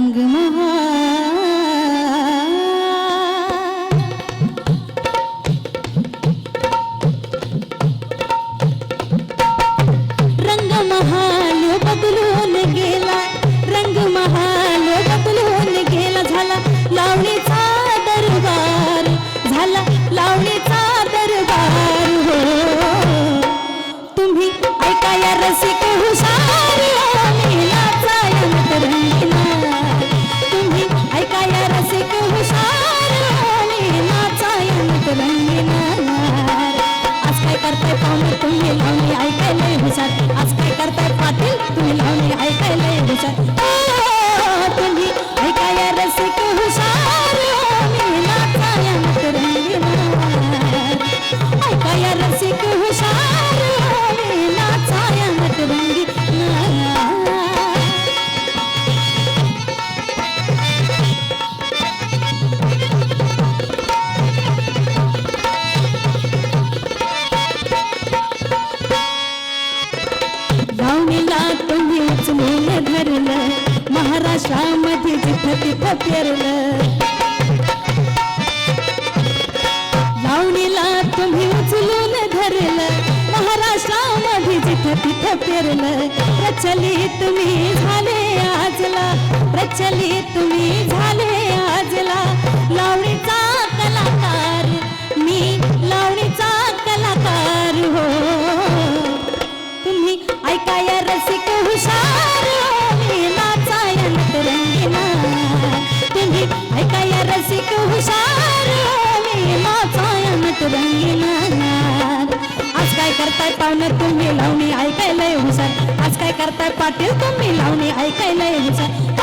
रंग महा रंग गेला रंग गेला झाला लावणीचा झाला लावणीचा हो। तुम्ही रसिक हुशा 在。嗯 धरलं महाराष्ट्रामध्ये जिथं तिथं पेरलं. लावणीला तुम्ही उचलून धरलं महाराष्ट्रामध्ये जिथं तिथं पेरलं. प्रचलित तुम्ही झाले आजला प्रचलित तुम्ही झाले आजला. लावणीचा कलाकार करताय पाहुणं तुम्ही लावणी ऐकायला हुशार आज काय करताय? पाटील तुम्ही लावणी ऐकायला हुशार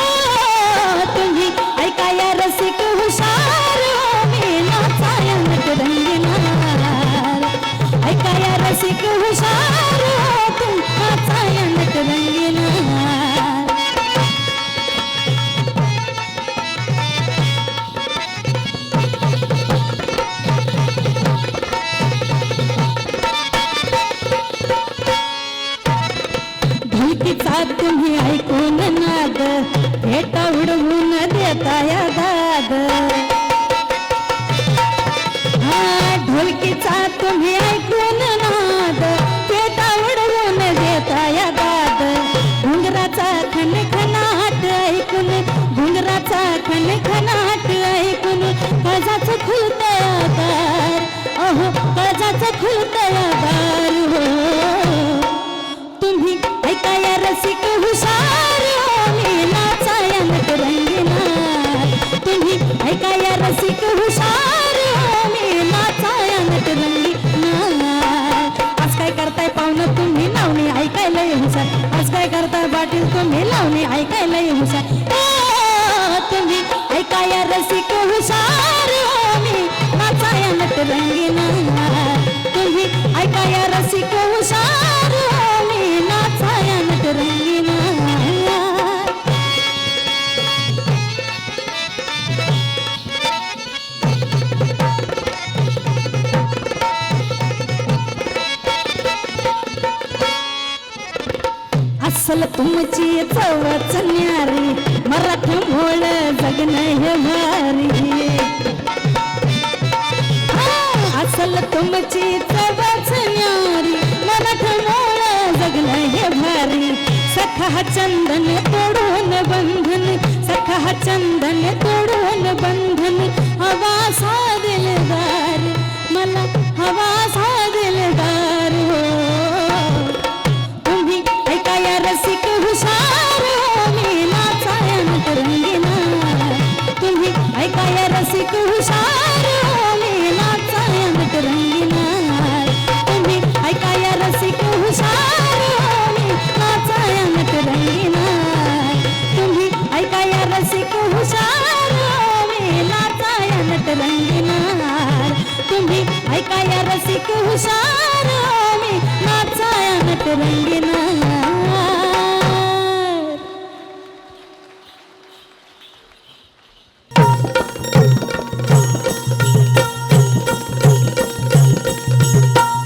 ढोलकीचा तुम्ही ऐकून नाद भेटा उडवून देताया दाद हा ढोलकीचा तुम्ही रसिक हुशार हो, रसिक हुशार आज काय करताय पाहुणं? तुम्ही लावणी ऐकायला हुशार. आज काय करताय पाटील? तुम्ही लावणी ऐकायला हुशार. हो, रसिक हुशार हो, मी रसिक असल तुमची चवच न्यारी मराठी मोळ जगन हे भारी. असल तुमची चवच न्यारी मराठी मोळ जगन हे भारी. सखा चंदन तोडून बंधन सखा चंदन तोडून बंधन हवा सा दिलदार मला हवा सा तुम्ही ऐकाया रसिक हुशार हो, मी नाचाया नटरंगीना.